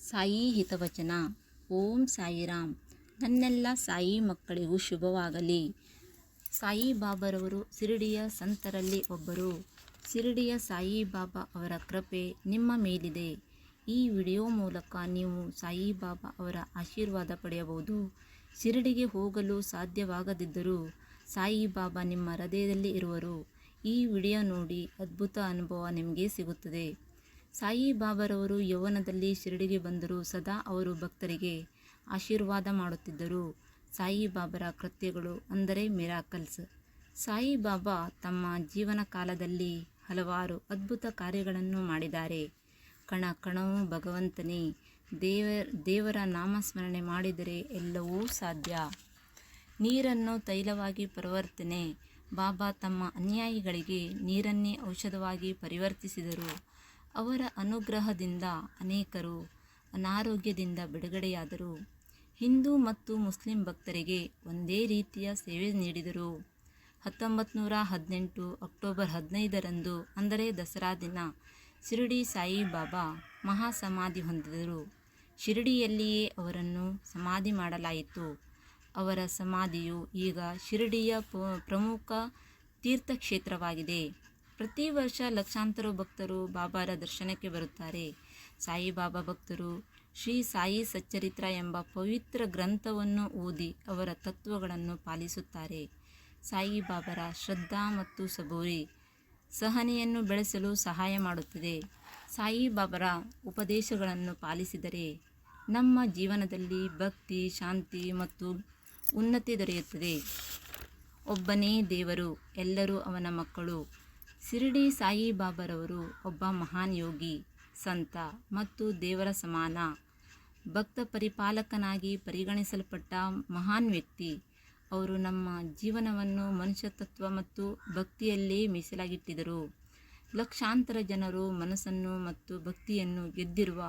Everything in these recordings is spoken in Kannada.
ಸಾಯಿ ಹಿತವಚನ. ಓಂ ಸಾಯಿರಾಮ್. ನನ್ನೆಲ್ಲ ಸಾಯಿ ಮಕ್ಕಳಿಗೂ ಶುಭವಾಗಲಿ. ಸಾಯಿ ಬಾಬರವರು ಶಿರಡಿಯ ಸಂತರಲ್ಲಿ ಒಬ್ಬರು. ಶಿರಡಿಯ ಸಾಯಿ ಬಾಬಾ ಅವರ ಕೃಪೆ ನಿಮ್ಮ ಮೇಲಿದೆ. ಈ ವಿಡಿಯೋ ಮೂಲಕ ನೀವು ಸಾಯಿ ಬಾಬಾ ಅವರ ಆಶೀರ್ವಾದ ಪಡೆಯಬಹುದು. ಶಿರಡಿಗೆ ಹೋಗಲು ಸಾಧ್ಯವಾಗದಿದ್ದರೂ ಸಾಯಿ ಬಾಬಾ ನಿಮ್ಮ ಹೃದಯದಲ್ಲಿ ಇರುವರು. ಈ ವಿಡಿಯೋ ನೋಡಿ ಅದ್ಭುತ ಅನುಭವ ನಿಮಗೆ ಸಿಗುತ್ತದೆ. ಸಾಯಿ ಬಾಬರವರು ಯೌವನದಲ್ಲಿ ಶಿರಡಿಗೆ ಬಂದರೂ ಸದಾ ಅವರು ಭಕ್ತರಿಗೆ ಆಶೀರ್ವಾದ ಮಾಡುತ್ತಿದ್ದರು. ಸಾಯಿ ಬಾಬರ ಕೃತ್ಯಗಳು ಅಂದರೆ ಮಿರಾಕಲ್ಸ್. ಸಾಯಿ ಬಾಬಾ ತಮ್ಮ ಜೀವನ ಕಾಲದಲ್ಲಿ ಹಲವಾರು ಅದ್ಭುತ ಕಾರ್ಯಗಳನ್ನು ಮಾಡಿದ್ದಾರೆ. ಕಣ ಕಣವು ಭಗವಂತನೇ ದೇವ ದೇವರ ನಾಮಸ್ಮರಣೆ ಮಾಡಿದರೆ ಎಲ್ಲವೂ ಸಾಧ್ಯ. ನೀರನ್ನು ತೈಲವಾಗಿ ಪರಿವರ್ತನೆ. ಬಾಬಾ ತಮ್ಮ ಅನ್ಯಾಯಿಗಳಿಗೆ ನೀರನ್ನೇ ಔಷಧವಾಗಿ ಪರಿವರ್ತಿಸಿದರು. ಅವರ ಅನುಗ್ರಹದಿಂದ ಅನೇಕರು ಅನಾರೋಗ್ಯದಿಂದ ಬಿಡುಗಡೆಯಾದರು. ಹಿಂದೂ ಮತ್ತು ಮುಸ್ಲಿಂ ಭಕ್ತರಿಗೆ ಒಂದೇ ರೀತಿಯ ಸೇವೆ ನೀಡಿದರು. ಹತ್ತೊಂಬತ್ತು ನೂರ ಹದಿನೆಂಟು ಅಕ್ಟೋಬರ್ ಹದಿನೈದರಂದು, ಅಂದರೆ ದಸರಾ ದಿನ, ಶಿರಡಿ ಸಾಯಿಬಾಬಾ ಮಹಾಸಮಾಧಿ ಹೊಂದಿದರು. ಶಿರಡಿಯಲ್ಲಿಯೇ ಅವರನ್ನು ಸಮಾಧಿ ಮಾಡಲಾಯಿತು. ಅವರ ಸಮಾಧಿಯು ಈಗ ಶಿರಡಿಯ ಪ್ರಮುಖ ತೀರ್ಥಕ್ಷೇತ್ರವಾಗಿದೆ. ಪ್ರತಿ ವರ್ಷ ಲಕ್ಷಾಂತರ ಭಕ್ತರು ಬಾಬಾರ ದರ್ಶನಕ್ಕೆ ಬರುತ್ತಾರೆ. ಸಾಯಿಬಾಬಾ ಭಕ್ತರು ಶ್ರೀ ಸಾಯಿ ಸಚ್ಚರಿತ್ರ ಎಂಬ ಪವಿತ್ರ ಗ್ರಂಥವನ್ನು ಓದಿ ಅವರ ತತ್ವಗಳನ್ನು ಪಾಲಿಸುತ್ತಾರೆ. ಸಾಯಿಬಾಬರ ಶ್ರದ್ಧಾ ಮತ್ತು ಸಬೂರಿ ಸಹನೆಯನ್ನು ಬೆಳೆಸಲು ಸಹಾಯ ಮಾಡುತ್ತದೆ. ಸಾಯಿಬಾಬರ ಉಪದೇಶಗಳನ್ನು ಪಾಲಿಸಿದರೆ ನಮ್ಮ ಜೀವನದಲ್ಲಿ ಭಕ್ತಿ, ಶಾಂತಿ ಮತ್ತು ಉನ್ನತಿ ದೊರೆಯುತ್ತದೆ. ಒಬ್ಬನೇ ದೇವರು, ಎಲ್ಲರೂ ಅವನ ಮಕ್ಕಳು. ಶಿರಡಿ ಸಾಯಿಬಾಬರವರು ಒಬ್ಬ ಮಹಾನ್ ಯೋಗಿ, ಸಂತ ಮತ್ತು ದೇವರ ಸಮಾನ. ಭಕ್ತ ಪರಿಪಾಲಕನಾಗಿ ಪರಿಗಣಿಸಲ್ಪಟ್ಟ ಮಹಾನ್ ವ್ಯಕ್ತಿ, ಅವರು ನಮ್ಮ ಜೀವನವನ್ನು ಮನುಷ್ಯತತ್ವ ಮತ್ತು ಭಕ್ತಿಯಲ್ಲೇ ಮೀಸಲಾಗಿಟ್ಟಿದ್ದರು. ಲಕ್ಷಾಂತರ ಜನರು ಮನಸ್ಸನ್ನು ಮತ್ತು ಭಕ್ತಿಯನ್ನು ಗೆದ್ದಿರುವ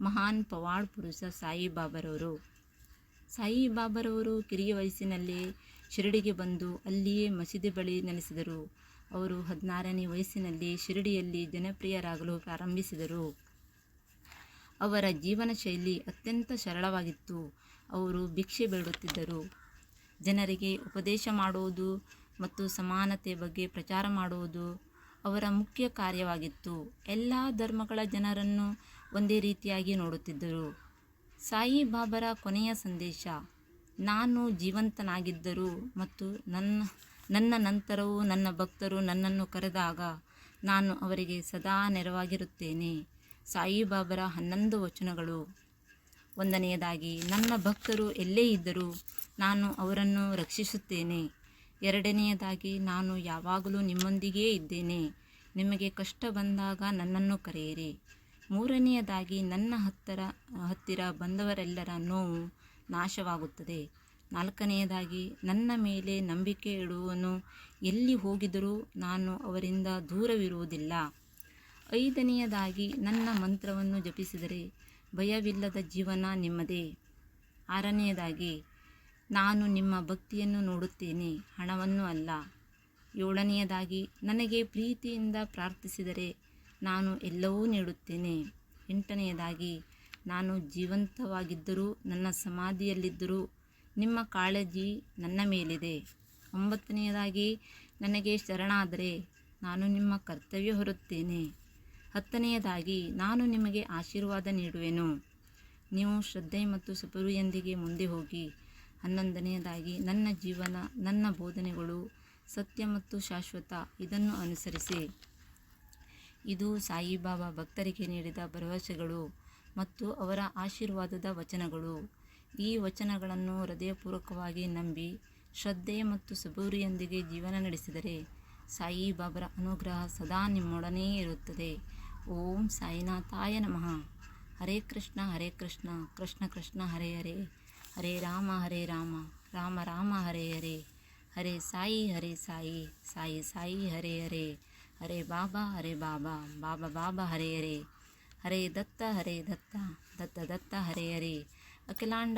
ಮಹಾನ್ ಪವಾಡ್ ಪುರುಷ ಸಾಯಿಬಾಬರವರು. ಸಾಯಿಬಾಬರವರು ಕಿರಿಯ ವಯಸ್ಸಿನಲ್ಲೇ ಶಿರಡಿಗೆ ಬಂದು ಅಲ್ಲಿಯೇ ಮಸೀದಿ ಬಳಿ ನೆಲೆಸಿದರು. ಅವರು ಹದಿನಾರನೇ ವಯಸ್ಸಿನಲ್ಲಿ ಶಿರಡಿಯಲ್ಲಿ ಜನಪ್ರಿಯರಾಗಲು ಪ್ರಾರಂಭಿಸಿದರು. ಅವರ ಜೀವನ ಶೈಲಿ ಅತ್ಯಂತ ಸರಳವಾಗಿತ್ತು. ಅವರು ಭಿಕ್ಷೆ ಬೇಡುತ್ತಿದ್ದರು. ಜನರಿಗೆ ಉಪದೇಶ ಮಾಡುವುದು ಮತ್ತು ಸಮಾನತೆ ಬಗ್ಗೆ ಪ್ರಚಾರ ಮಾಡುವುದು ಅವರ ಮುಖ್ಯ ಕಾರ್ಯವಾಗಿತ್ತು. ಎಲ್ಲ ಧರ್ಮಗಳ ಜನರನ್ನು ಒಂದೇ ರೀತಿಯಾಗಿ ನೋಡುತ್ತಿದ್ದರು. ಸಾಯಿ ಬಾಬರ ಕೊನೆಯ ಸಂದೇಶ, ನಾನು ಜೀವಂತನಾಗಿದ್ದರೂ ಮತ್ತು ನನ್ನ ನನ್ನ ನಂತರವೂ ನನ್ನ ಭಕ್ತರು ನನ್ನನ್ನು ಕರೆದಾಗ ನಾನು ಅವರಿಗೆ ಸದಾ ನೆರವಾಗಿರುತ್ತೇನೆ. ಸಾಯಿಬಾಬರ ಹನ್ನೊಂದು ವಚನಗಳು. ಒಂದನೆಯದಾಗಿ, ನನ್ನ ಭಕ್ತರು ಎಲ್ಲೇ ಇದ್ದರೂ ನಾನು ಅವರನ್ನು ರಕ್ಷಿಸುತ್ತೇನೆ. ಎರಡನೆಯದಾಗಿ, ನಾನು ಯಾವಾಗಲೂ ನಿಮ್ಮೊಂದಿಗೇ ಇದ್ದೇನೆ. ನಿಮಗೆ ಕಷ್ಟ ಬಂದಾಗ ನನ್ನನ್ನು ಕರೆಯಿರಿ. ಮೂರನೆಯದಾಗಿ, ನನ್ನ ಹತ್ತಿರ ಹತ್ತಿರ ಬಂದವರೆಲ್ಲರ ನೋವು ನಾಶವಾಗುತ್ತದೆ. ನಾಲ್ಕನೆಯದಾಗಿ, ನನ್ನ ಮೇಲೆ ನಂಬಿಕೆ ಇಡುವನು ಎಲ್ಲಿ ಹೋಗಿದರೂ ನಾನು ಅವರಿಂದ ದೂರವಿರುವುದಿಲ್ಲ. ಐದನೆಯದಾಗಿ, ನನ್ನ ಮಂತ್ರವನ್ನು ಜಪಿಸಿದರೆ ಭಯವಿಲ್ಲದ ಜೀವನ ನಿಮ್ಮದೇ. ಆರನೆಯದಾಗಿ, ನಾನು ನಿಮ್ಮ ಭಕ್ತಿಯನ್ನು ನೋಡುತ್ತೇನೆ, ಹಣವನ್ನು ಅಲ್ಲ. ಏಳನೆಯದಾಗಿ, ನನಗೆ ಪ್ರೀತಿಯಿಂದ ಪ್ರಾರ್ಥಿಸಿದರೆ ನಾನು ಎಲ್ಲವೂ ನೀಡುತ್ತೇನೆ. ಎಂಟನೆಯದಾಗಿ, ನಾನು ಜೀವಂತವಾಗಿದ್ದರೂ, ನನ್ನ ಸಮಾಧಿಯಲ್ಲಿದ್ದರೂ ನಿಮ್ಮ ಕಾಳಜಿ ನನ್ನ ಮೇಲಿದೆ. ಒಂಬತ್ತನೆಯದಾಗಿ, ನನಗೆ ಶರಣಾದರೆ ನಾನು ನಿಮ್ಮ ಕರ್ತವ್ಯ ಹೊರುತ್ತೇನೆ. ಹತ್ತನೆಯದಾಗಿ, ನಾನು ನಿಮಗೆ ಆಶೀರ್ವಾದ ನೀಡುವೆನು. ನೀವು ಶ್ರದ್ಧೆ ಮತ್ತು ಸಪುರಿಯೊಂದಿಗೆ ಮುಂದೆ ಹೋಗಿ. ಹನ್ನೊಂದನೆಯದಾಗಿ, ನನ್ನ ಜೀವನ, ನನ್ನ ಬೋಧನೆಗಳು ಸತ್ಯ ಮತ್ತು ಶಾಶ್ವತ. ಇದನ್ನು ಅನುಸರಿಸಿ. ಇದು ಸಾಯಿಬಾಬಾ ಭಕ್ತರಿಗೆ ನೀಡಿದ ಭರವಸೆಗಳು ಮತ್ತು ಅವರ ಆಶೀರ್ವಾದದ ವಚನಗಳು. ಈ ವಚನಗಳನ್ನು ಹೃದಯಪೂರ್ವಕವಾಗಿ ನಂಬಿ, ಶ್ರದ್ಧೆ ಮತ್ತು ಸಬೂರಿಯೊಂದಿಗೆ ಜೀವನ ನಡೆಸಿದರೆ ಸಾಯಿಬಾಬರ ಅನುಗ್ರಹ ಸದಾ ನಿಮ್ಮೊಡನೆ ಇರುತ್ತದೆ. ಓಂ ಸಾಯಿನಾಥಾಯ ನಮಃ. ಹರೇ ಕೃಷ್ಣ ಹರೇ ಕೃಷ್ಣ ಕೃಷ್ಣ ಕೃಷ್ಣ ಹರೇ ಹರೇ. ಹರೇ ರಾಮ ಹರೇ ರಾಮ ರಾಮ ರಾಮ ಹರೇ ಹರೇ. ಹರೇ ಸಾಯಿ ಹರೇ ಸಾಯಿ ಸಾಯಿ ಸಾಯಿ ಹರೇ ಹರೇ. ಹರೇ ಬಾಬಾ ಹರೇ ಬಾಬಾ ಬಾಬಾ ಬಾಬಾ ಹರೇ ಹರೇ. ಹರೇ ದತ್ತ ಹರೇ ದತ್ತ ದತ್ತ ದತ್ತ ಹರೇ ಹರೇ. ಅಖಿಲಾಂಡ